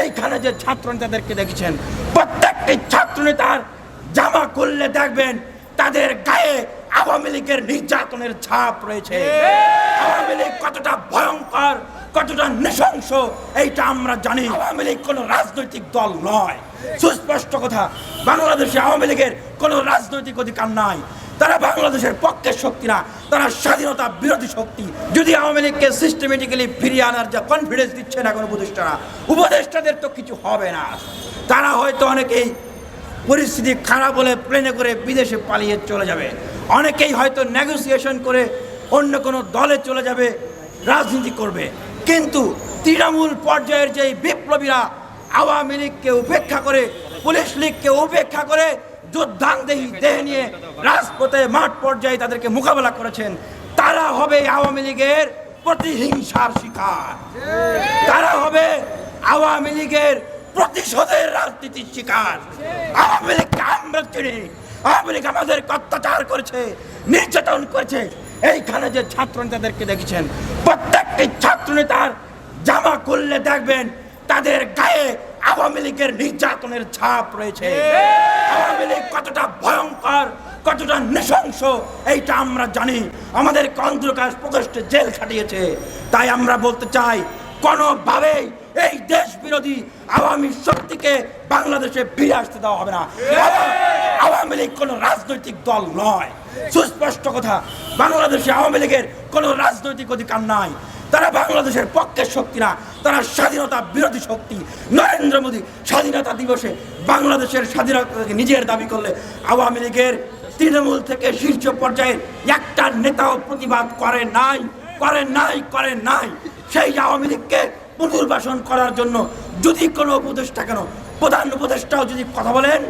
এইখানে যে ছাত্র নেতাদেরকে দেখেছেন, প্রত্যেকটি ছাত্র নেতার জামা করলে দেখবেন তাদের গায়ে আওয়ামী লীগের নির্যাতনের ছাপ রয়েছে। আওয়ামী লীগ কতটা ভয়ঙ্কর, কতটা নৃশংস, এইটা আমরা জানি। আওয়ামী লীগ কোনো রাজনৈতিক দল নয়। সুস্পষ্ট কথা, বাংলাদেশে আওয়ামী লীগের কোনো রাজনৈতিক অধিকার নাই। তারা বাংলাদেশের পক্ষের শক্তি না, তারা স্বাধীনতা বিরোধী শক্তি। যদি আওয়ামী লীগকে সিস্টেমেটিক্যালি ফিরিয়ে আনার যা কনফিডেন্স দিচ্ছে না কোনো উপদেষ্টারা উপদেষ্টাদের তো কিছু হবে না। তারা হয়তো অনেকেই পরিস্থিতি খারাপ হলে প্লেনে করে বিদেশে পালিয়ে চলে যাবে। অনেকেই হয়তো নেগোসিয়েশন করে অন্য কোনো দলে চলে যাবে, রাজনীতি করবে। কিন্তু তৃণমূল পর্যায়ের যে বিপ্লবীরা আওয়ামী লীগকে উপেক্ষা করে পুলিশ লীগকে উপেক্ষা করে যোদ্ধাঙ্গদেহী দেহ নিয়ে রাজপথে মাঠ পর্যায়ে তাদেরকে মোকাবেলা করেছেন। তারা হবে আওয়ামী লীগের প্রতিহিংসার শিকার। তারা হবে আওয়ামী লীগের প্রতিশোধের রাজনীতির শিকার। আওয়ামী লীগকে আমরা চিনি। আওয়ামী লীগ আমাদের অত্যাচার করেছে, নির্যাতন করেছে। এইখানে যে ছাত্র নেতাদেরকে দেখেছেন, প্রত্যেকটি ছাত্র নেতার জামা করলে দেখবেন তাদের গায়ে আওয়ামী লীগের নির্যাতনের ছাপ রয়েছে। আওয়ামী লীগ কতটা ভয়ঙ্কর কতটা নৃশংস এইটা আমরা জানি। আমাদের অন্ধকার প্রকোষ্ঠে জেল খাটিয়েছে। তাই আমরা বলতে চাই কোনোভাবেই এই দেশ বিরোধী আওয়ামী শক্তিকে বাংলাদেশে ফিরে আসতে দেওয়া হবে না। আওয়ামী লীগ কোনো রাজনৈতিক দল নয়। সুস্পষ্ট কথা বাংলাদেশে আওয়ামী লীগের কোনো রাজনৈতিক অধিকার নাই। তারা বাংলাদেশের পক্ষের শক্তি না, তারা স্বাধীনতা বিরোধী শক্তি। নরেন্দ্র মোদী স্বাধীনতা দিবসে বাংলাদেশের স্বাধীনতাকে নিজের দাবি করলে আওয়ামী লীগের তৃণমূল থেকে শীর্ষ পর্যায়ে একটা নেতাও প্রতিবাদ করে নাই করে নাই করে নাই। সেই আওয়ামী লীগকে পুনর্বাসন করার জন্য যদি কোনো উপদেষ্টা কেন, প্রধান উপদেষ্টাও যদি কথা বলেন,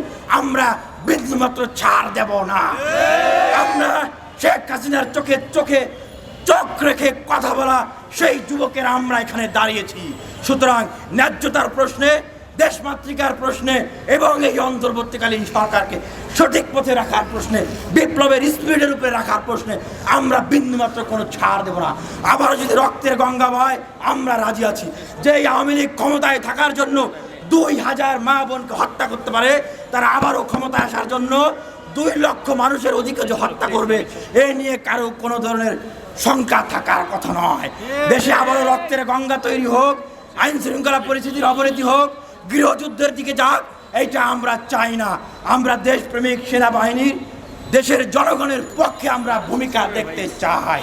আমরা বিন্দুমাত্র ছাড় দেব না। আমরা শেখ হাসিনার চোখে চোখে চোখ রেখে কথা বলা সেই যুবকের আমরা এখানে দাঁড়িয়েছি। সুতরাং ন্যায্যতার প্রশ্নে, দেশমাতৃকার প্রশ্নে এবং এই অন্তর্বর্তীকালীন সরকারকে সঠিক পথে রাখার প্রশ্নে, বিপ্লবের স্পিডের উপরে রাখার প্রশ্নে আমরা বিন্দুমাত্র কোনো ছাড় দেব না। আবারও যদি রক্তের গঙ্গা বয়, আমরা রাজি আছি যে আওয়ামী লীগ ক্ষমতায় থাকার জন্য দুই হাজার মা বোনকে হত্যা করতে পারে, তারা আবারও ক্ষমতায় আসার জন্য দুই লক্ষ মানুষের অধিকার হত্যা করবে, এ নিয়ে কারও কোনো ধরনের শঙ্কা থাকার কথা নয়। দেশে আবারও রক্তের গঙ্গা তৈরি হোক, আইন শৃঙ্খলা পরিস্থিতির অবনতি হোক, গৃহযুদ্ধের দিকে যাক, এইটা আমরা চাই না। আমরা দেশপ্রেমিক সেনাবাহিনীর দেশের জনগণের পক্ষে আমরা ভূমিকা দেখতে চাই।